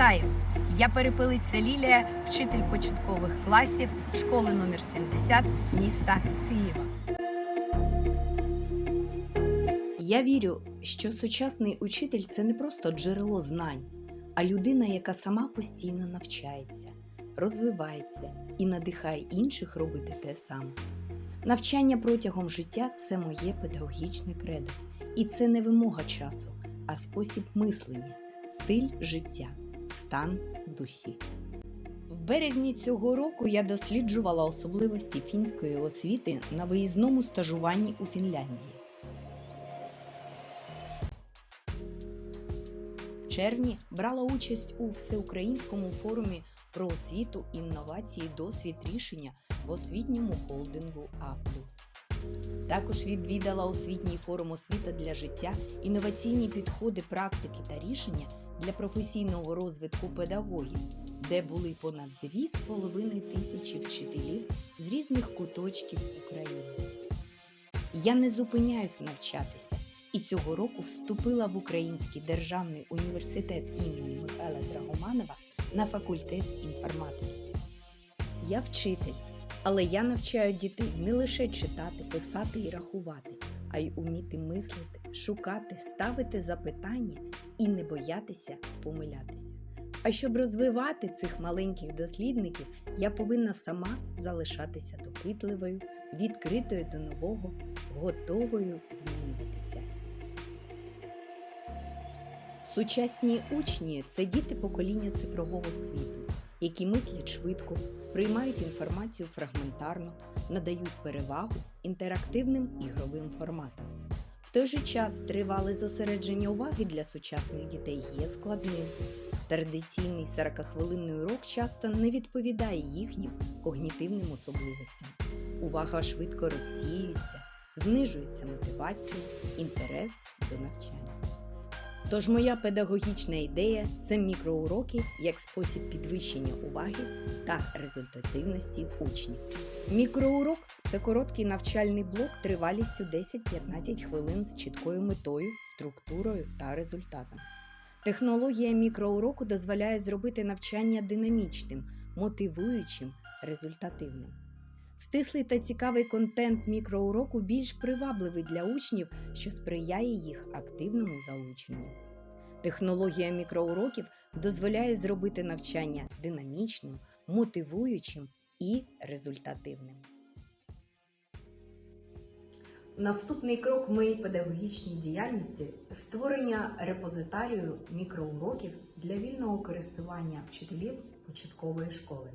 Вітаю! Я перепилиця Лілія, вчитель початкових класів школи номер 70 міста Києва. Я вірю, що сучасний учитель це не просто джерело знань, а людина, яка сама постійно навчається, розвивається і надихає інших робити те саме. Навчання протягом життя це моє педагогічне кредо. І це не вимога часу, а спосіб мислення, стиль життя, стан душі. В березні цього року я досліджувала особливості фінської освіти на виїзному стажуванні у Фінляндії. В червні брала участь у всеукраїнському форумі про освіту, інновації, досвід рішення в освітньому холдингу А. Також відвідала освітній форум освіта для життя, інноваційні підходи, практики та рішення для професійного розвитку педагогів, де були понад 2,5 тисячі вчителів з різних куточків України. Я не зупиняюсь навчатися і цього року вступила в Український державний університет імені Михайла Драгоманова на факультет інформатики. Я вчитель, але я навчаю дітей не лише читати, писати і рахувати, а й уміти мислити, шукати, ставити запитання і не боятися помилятися. А щоб розвивати цих маленьких дослідників, я повинна сама залишатися допитливою, відкритою до нового, готовою змінюватися. Сучасні учні це діти покоління цифрового світу, які мислять швидко, сприймають інформацію фрагментарно, надають перевагу інтерактивним ігровим форматам. В той же час тривале зосередження уваги для сучасних дітей є складним. Традиційний 40-хвилинний урок часто не відповідає їхнім когнітивним особливостям. Увага швидко розсіюється, знижується мотивація, інтерес до навчання. Тож моя педагогічна ідея це мікроуроки як спосіб підвищення уваги та результативності учнів. Мікроурок це короткий навчальний блок тривалістю 10-15 хвилин з чіткою метою, структурою та результатом. Технологія мікроуроку дозволяє зробити навчання динамічним, мотивуючим, результативним. Стислий та цікавий контент мікроуроку більш привабливий для учнів, що сприяє їх активному залученню. Технологія мікроуроків дозволяє зробити навчання динамічним, мотивуючим і результативним. Наступний крок моїй педагогічній діяльності створення репозитарію мікроуроків для вільного користування вчителів початкової школи.